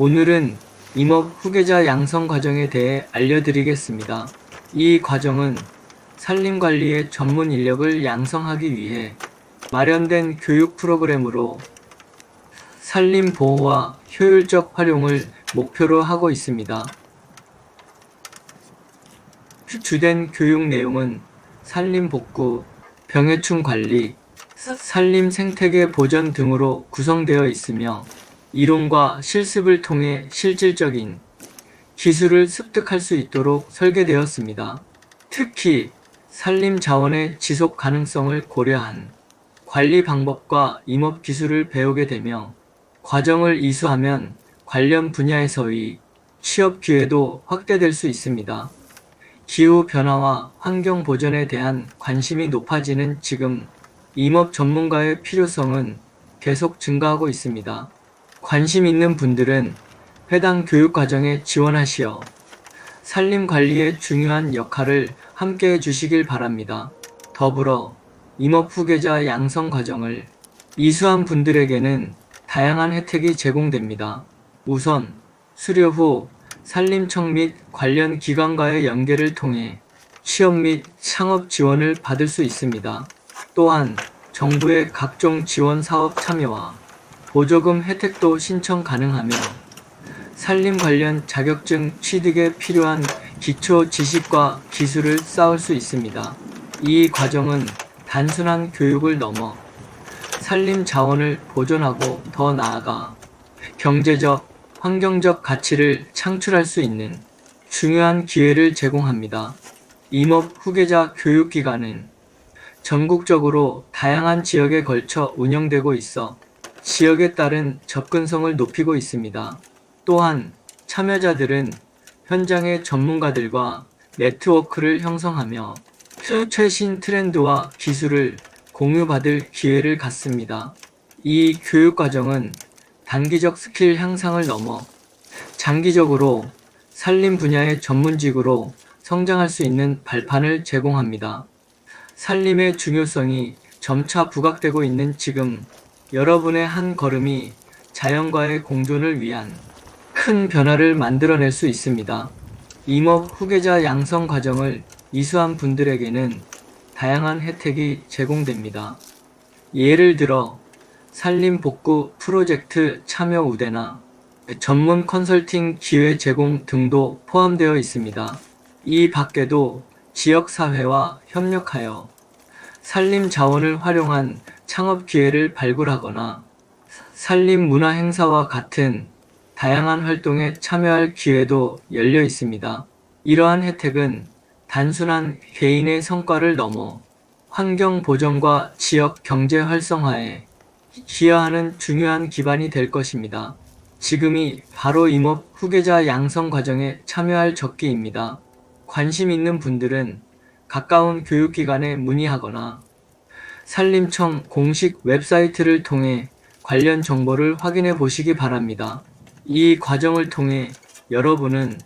오늘은 임업 후계자 양성 과정에 대해 알려드리겠습니다. 이 과정은 산림관리의 전문 인력을 양성하기 위해 마련된 교육 프로그램으로 산림 보호와 효율적 활용을 목표로 하고 있습니다. 주된 교육 내용은 산림 복구, 병해충 관리, 산림 생태계 보전 등으로 구성되어 있으며 이론과 실습을 통해 실질적인 기술을 습득할 수 있도록 설계되었습니다. 특히 산림 자원의 지속 가능성을 고려한 관리 방법과 임업 기술을 배우게 되며 과정을 이수하면 관련 분야에서의 취업 기회도 확대될 수 있습니다. 기후 변화와 환경 보전에 대한 관심이 높아지는 지금 임업 전문가의 필요성은 계속 증가하고 있습니다. 관심 있는 분들은 해당 교육 과정에 지원하시어 산림 관리의 중요한 역할을 함께 해주시길 바랍니다. 더불어 임업 후계자 양성 과정을 이수한 분들에게는 다양한 혜택이 제공됩니다. 우선 수료 후 산림청 및 관련 기관과의 연계를 통해 취업 및 창업 지원을 받을 수 있습니다. 또한 정부의 각종 지원 사업 참여와 보조금 혜택도 신청 가능하며 산림 관련 자격증 취득에 필요한 기초 지식과 기술을 쌓을 수 있습니다. 이 과정은 단순한 교육을 넘어 산림 자원을 보존하고 더 나아가 경제적, 환경적 가치를 창출할 수 있는 중요한 기회를 제공합니다. 임업 후계자 교육기관은 전국적으로 다양한 지역에 걸쳐 운영되고 있어 지역에 따른 접근성을 높이고 있습니다. 또한 참여자들은 현장의 전문가들과 네트워크를 형성하며 최신 트렌드와 기술을 공유받을 기회를 갖습니다. 이 교육 과정은 단기적 스킬 향상을 넘어 장기적으로 산림 분야의 전문직으로 성장할 수 있는 발판을 제공합니다. 산림의 중요성이 점차 부각되고 있는 지금 여러분의 한 걸음이 자연과의 공존을 위한 큰 변화를 만들어낼 수 있습니다. 임업 후계자 양성 과정을 이수한 분들에게는 다양한 혜택이 제공됩니다. 예를 들어 산림 복구 프로젝트 참여 우대나 전문 컨설팅 기회 제공 등도 포함되어 있습니다. 이 밖에도 지역사회와 협력하여 산림 자원을 활용한 창업 기회를 발굴하거나 산림 문화 행사와 같은 다양한 활동에 참여할 기회도 열려 있습니다. 이러한 혜택은 단순한 개인의 성과를 넘어 환경 보전과 지역 경제 활성화에 기여하는 중요한 기반이 될 것입니다. 지금이 바로 임업 후계자 양성 과정에 참여할 적기입니다. 관심 있는 분들은 가까운 교육기관에 문의하거나 산림청 공식 웹사이트를 통해 관련 정보를 확인해 보시기 바랍니다. 이 과정을 통해 여러분은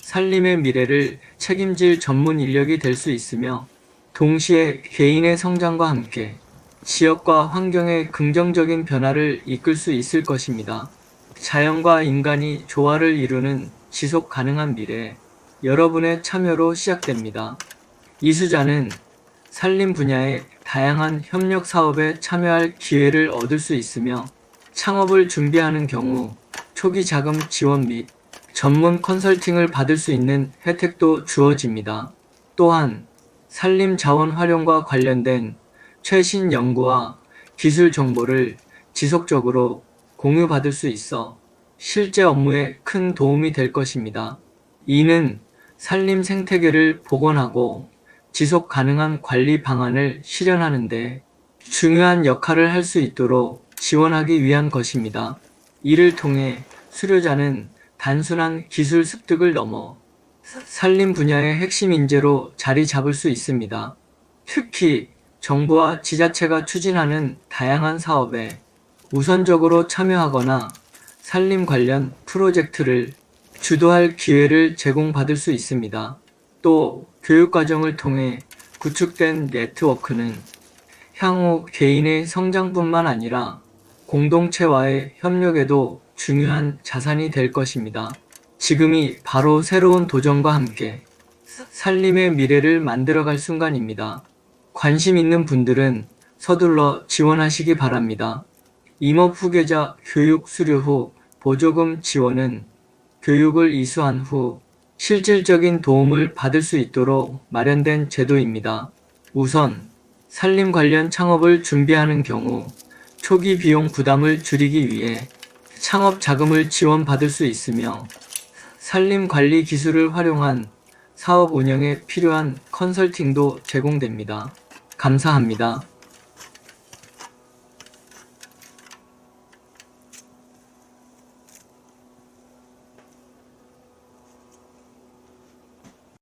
산림의 미래를 책임질 전문 인력이 될 수 있으며 동시에 개인의 성장과 함께 지역과 환경의 긍정적인 변화를 이끌 수 있을 것입니다. 자연과 인간이 조화를 이루는 지속 가능한 미래, 여러분의 참여로 시작됩니다. 이수자는 산림 분야의 다양한 협력 사업에 참여할 기회를 얻을 수 있으며 창업을 준비하는 경우 초기 자금 지원 및 전문 컨설팅을 받을 수 있는 혜택도 주어집니다. 또한 산림 자원 활용과 관련된 최신 연구와 기술 정보를 지속적으로 공유받을 수 있어 실제 업무에 큰 도움이 될 것입니다. 이는 산림 생태계를 복원하고 지속 가능한 관리 방안을 실현하는 데 중요한 역할을 할 수 있도록 지원하기 위한 것입니다. 이를 통해 수료자는 단순한 기술 습득을 넘어 산림 분야의 핵심 인재로 자리 잡을 수 있습니다. 특히 정부와 지자체가 추진하는 다양한 사업에 우선적으로 참여하거나 산림 관련 프로젝트를 주도할 기회를 제공받을 수 있습니다. 또 교육과정을 통해 구축된 네트워크는 향후 개인의 성장뿐만 아니라 공동체와의 협력에도 중요한 자산이 될 것입니다. 지금이 바로 새로운 도전과 함께 살림의 미래를 만들어갈 순간입니다. 관심 있는 분들은 서둘러 지원하시기 바랍니다. 임업 후계자 교육 수료 후 보조금 지원은 교육을 이수한 후 실질적인 도움을 받을 수 있도록 마련된 제도입니다. 우선 살림 관련 창업을 준비하는 경우 초기 비용 부담을 줄이기 위해 창업 자금을 지원받을 수 있으며 산림 관리 기술을 활용한 사업 운영에 필요한 컨설팅도 제공됩니다. 감사합니다.